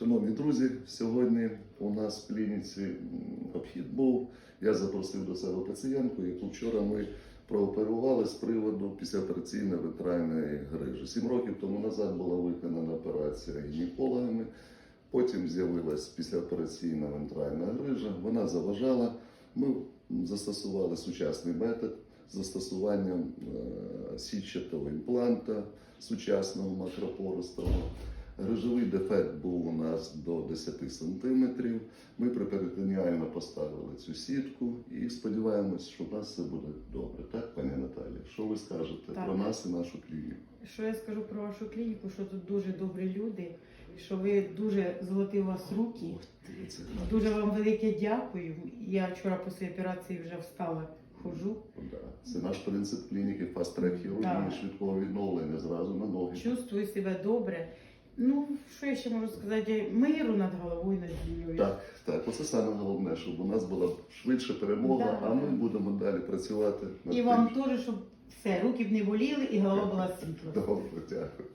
Шановні друзі, сьогодні у нас в клініці обхід був. Я запросив до себе пацієнтку, яку вчора ми прооперували з приводу післяопераційної вентральної грижі. Сім років тому назад була виконана операція гінекологами. Потім з'явилась післяопераційна вентральна грижа. Вона заважала. Ми застосували сучасний метод застосуванням е, сітчатого імпланта сучасного макропористого. Грижовий дефект був у нас до 10 сантиметрів. Ми приперитоніально поставили цю сітку і сподіваємось, що у нас все буде добре. Так, пані Наталі? Що ви скажете Так. про нас і нашу клініку? Що я скажу про вашу клініку, що тут дуже добрі люди, що ви дуже золоті у вас руки. Ой, Дуже вам велике дякую. Я вчора після операції вже встала, хожу. Да. Це наш принцип клініки фаст-трек хірургії швидкого відновлення зразу на ноги. Чувствую себе добре. Ну, що я ще можу сказати? Миру над головою над землею. Так, так, оце саме головне, щоб у нас була швидше перемога, Да. а ми будемо далі працювати над І тим, вам теж, щоб все, руки б не боліли і голова була світла. Добре, дякую.